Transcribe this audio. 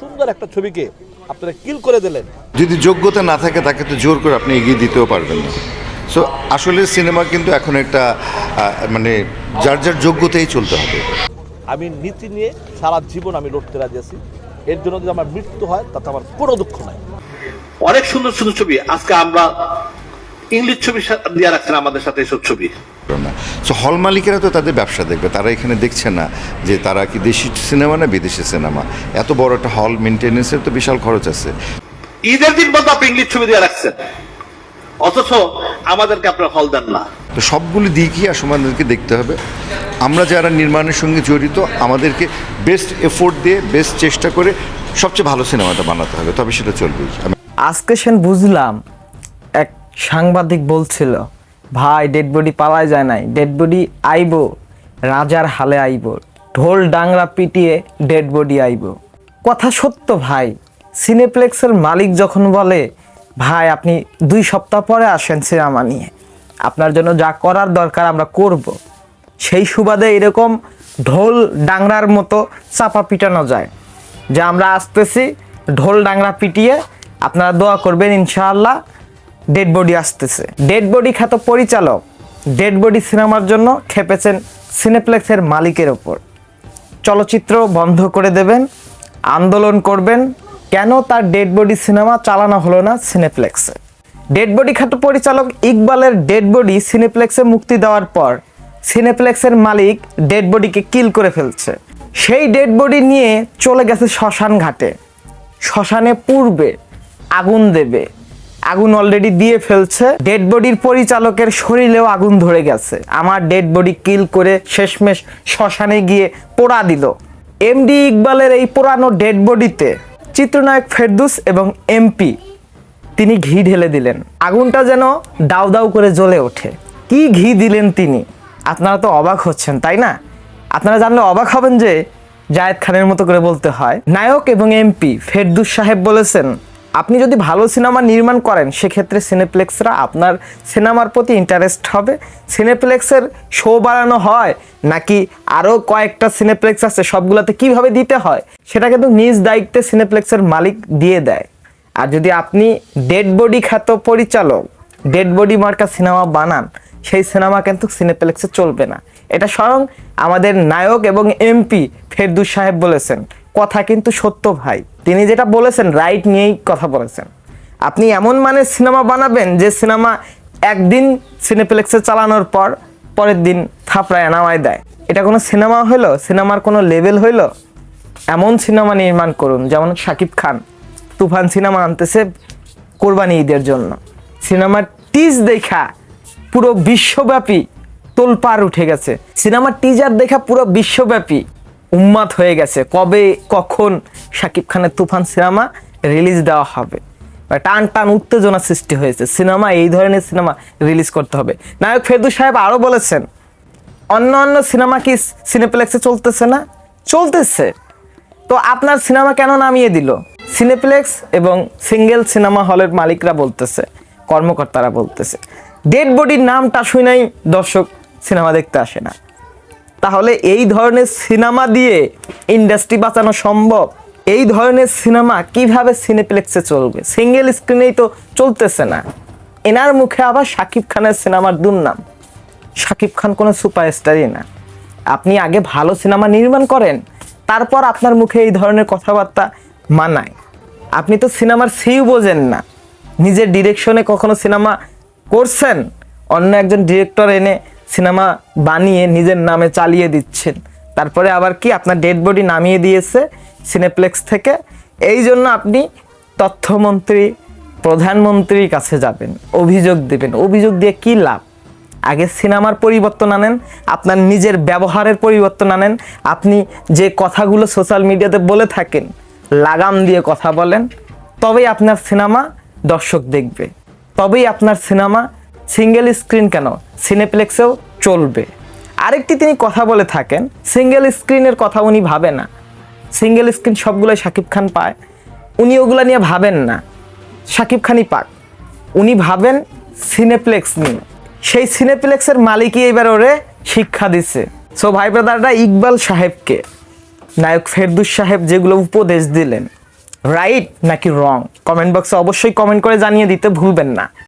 সুন্দর একটা ছবিকে আপনারা কিল করে দিলেন। যদি যোগ্যতা না থাকে তাকে তো জোর করে আপনি এগিয়ে দিতেও পারবেন না। সো আসলে সিনেমা কিন্তু এখন একটা মানে যার যার যোগ্যতাই চলতে হবে। আমি নীতি নিয়ে সারা জীবন আমি লড়তে রাজি আছি। এর জন্য যদি আমার মৃত্যু হয় তাতে আমার কোনো দুঃখ নাই। অনেক সুন্দর সুন্দর ছবি। আজকে আমরা ইংলিশ ছবি দিয়ে রাখছেন আমাদের সাথে এসব ছবি। না সো হল মালিকেরা তো তাদের ব্যবসা দেখবে। তারা এখানে দেখছে না যে তারা কি দেশি সিনেমা না বিদেশি সিনেমা। এত বড় একটা হল মেনটেন্যান্সের তো বিশাল খরচ আছে। ঈদের দিন পর্যন্ত আপনি ইংলিশ ছবি দিয়ে রাখছেন। অথচ আমাদেরকে আপনার হল দেন না। তো সবগুলো দিকই আসলে আমাদেরকে দেখতে হবে। আমরা যারা নির্মাণের সঙ্গে জড়িত আমাদেরকে বেস্ট এফোর্ট দিয়ে বেস্ট চেষ্টা করে সবচেয়ে ভালো সিনেমাটা বানাতে হবে। তবে সেটা চলবেই আমি আজকে সেন বুঝলাম সাংবাদিক বলছিল, ভাই ডেড বডি পাওয়াই যায় নাই। ডেড বডি আইব, রাজার হালে আইব। ঢোল ডাংরা পিটিয়ে ডেড বডি আইব। কথা সত্য, ভাই। সিনেপ্লেক্সের মালিক যখন বলে, ভাই, আপনি দুই সপ্তাহ পরে আসেন সিনেমা নিয়ে। আপনার জন্য যা করার দরকার আমরা করব। সেই সুবাদে এরকম ঢোল ডাংরার মতো চাপা পিটানো যায়। যে আমরা আসতেছি, ঢোল ডাংরা পিটিয়ে আপনারা দোয়া করবেন ইনশাআল্লাহ। ডেড বডি আসতেছে। ডেড বডি খ্যাত পরিচালক ডেড বডি সিনেমার জন্য খেপেছেন সিনেপ্লেক্সের মালিকের ওপর। চলচ্চিত্র বন্ধ করে দেবেন, আন্দোলন করবেন, কেন তার ডেড বডি সিনেমা চালানো হলো না সিনেপ্লেক্সে ডেড বডি খ্যাত পরিচালক ইকবালের ডেড বডি সিনেপ্লেক্সে মুক্তি দেওয়ার পর সিনেপ্লেক্সের মালিক ডেড বডিকে কিল করে ফেলছে। সেই ডেড বডি নিয়ে চলে গেছে শ্মশান ঘাটে। শ্মশানে পূর্বে আগুন দেবে। আগুন অলরেডি দিয়ে ফেলছে। ডেড বডির পরিচালকের শরীরেও আগুন ধরে গেছে। আমার ডেড বডি কিল করে শেষমেশ শ্মশানে গিয়ে পোড়া দিল। এমডি ইকবালের এই পোড়ানো ডেড বডিতে চিত্রনায়ক ফেরদুস এবং এমপি তিনি ঘি ঢেলে দিলেন। আগুনটা যেন দাউ দাউ করে জ্বলে ওঠে। কি ঘি দিলেন তিনি? আপনারা তো অবাক হচ্ছেন, তাই না? আপনারা জানলে অবাক হবেন যে জায়েদ খানের মতো করে বলতে হয়। নায়ক এবং এমপি ফেরদুস সাহেব বলেছেন আপনি যদি ভালো সিনেমা নির্মাণ করেন, সেক্ষেত্রে সিনেপ্লেক্সরা আপনার সিনেমার প্রতি ইন্টারেস্ট হবে। সিনেপ্লেক্সের শো বাড়ানো হয়, নাকি আরও কয়েকটা সিনেপ্লেক্স আছে, সবগুলোতে কীভাবে দিতে হয়, সেটা কিন্তু নিজ দায়িত্বে সিনেপ্লেক্সের মালিক দিয়ে দেয়। আর যদি আপনি ডেড বডি খ্যাত পরিচালক ডেড বডি মার্কা সিনেমা বানান, সেই সিনেমা কিন্তু সিনেপ্লেক্সে চলবে না। এটা স্বয়ং আমাদের নায়ক এবং এমপি ফেরদুস সাহেব বলেছেন। কথা কিন্তু সত্য, ভাই। তিনি যেটা বলেছেন রাইট নিয়েই কথা বলেছেন। আপনি এমন মানে সিনেমা বানাবেন যে সিনেমা একদিন সিনেপ্লেক্সে চালানোর পর পরের দিন থাপড়ায় নামায় দেয়। এটা কোনো সিনেমা হইল? সিনেমার কোনো লেভেল হইল? এমন সিনেমা নির্মাণ করুন, যেমন শাকিব খান। তুফান সিনেমা আনতেছে কোরবানি ঈদের জন্য। সিনেমার টিজ দেখা পুরো বিশ্বব্যাপী তোলপার উঠে গেছে। সিনেমার টিজার দেখা পুরো বিশ্বব্যাপী। উন্মাদ হয়ে গেছে। কবে, কখন শাকিব খানের তুফান সিনেমা রিলিজ দেওয়া হবে? টান টান উত্তেজনা সৃষ্টি হয়েছে। সিনেমা, এই ধরনের সিনেমা রিলিজ করতে হবে। নায়ক ফেরদুস সাহেব আরও বলেছেন, অন্য অন্য সিনেমা কি সিনেপ্লেক্সে চলতেছে না? চলতেছে। তো আপনার সিনেমা কেন নামিয়ে দিল? সিনেপ্লেক্স এবং সিঙ্গেল সিনেমা হলের মালিকরা বলতেছে, কর্মকর্তারা বলতেছে। ডেড বডির নামটা শুনেই দর্শক সিনেমা দেখতে আসে না। তাহলে এই ধরনের সিনেমা দিয়ে ইন্ডাস্ট্রি বাঁচানো সম্ভব? এই ধরনের সিনেমা কীভাবে সিনেপ্লেক্সে চলবে? সিঙ্গেল স্ক্রিনেই তো চলতেছে না। এনার মুখে আবার শাকিব খানের সিনেমার দুর্নাম। শাকিব খান কোনো সুপারস্টারই না। আপনি আগে ভালো সিনেমা নির্মাণ করেন, তারপর আপনার মুখে এই ধরনের কথাবার্তা মানায়। আপনি তো সিনেমার সিউ বোঝেন না। নিজের ডিরেকশনে কখনো সিনেমা করছেন? অন্য একজন ডিরেক্টর এনে সিনেমা বানিয়ে নিজের নামে চালিয়ে দিচ্ছেন। তারপরে আবার কি আপনার ডেড বডি নামিয়ে দিয়েছে সিনেপ্লেক্স থেকে। এই জন্য আপনি তথ্যমন্ত্রী, প্রধানমন্ত্রীর কাছে যাবেন, অভিযোগ দেবেন। অভিযোগ দিয়ে কি লাভ? আগে সিনেমার পরিবর্তন আনেন, আপনার নিজের ব্যবহারের পরিবর্তন আনেন, আপনি যে কথাগুলো সোশ্যাল মিডিয়াতে বলে থাকেন, লাগাম দিয়ে কথা বলেন, তবেই আপনার সিনেমা দর্শক দেখবে। তবেই আপনার সিনেমা সিঙ্গেল স্ক্রিন কেন? সিনেপ্লেক্সেও চলবে। আরেকটি তিনি কথা বলে থাকেন সিঙ্গেল স্ক্রিনের কথা উনি ভাবে না। সিঙ্গেল স্ক্রিন সবগুলোই শাকিব খান পায়। উনি ওগুলা নিয়ে ভাবেন না। শাকিব খানই পাক। উনি ভাবেন সিনেপ্লেক্স নিয়ে। সেই সিনেপ্লেক্সের মালিকই এবার ওরে শিক্ষা দিছে। সো ভাই ব্রাদাররা, ইকবাল সাহেবকে, নায়ক ফেরদুস সাহেব যেগুলো উপদেশ দিলেন রাইট নাকি রং কমেন্ট বক্সে অবশ্যই কমেন্ট করে জানিয়ে দিতে ভুলবেন না।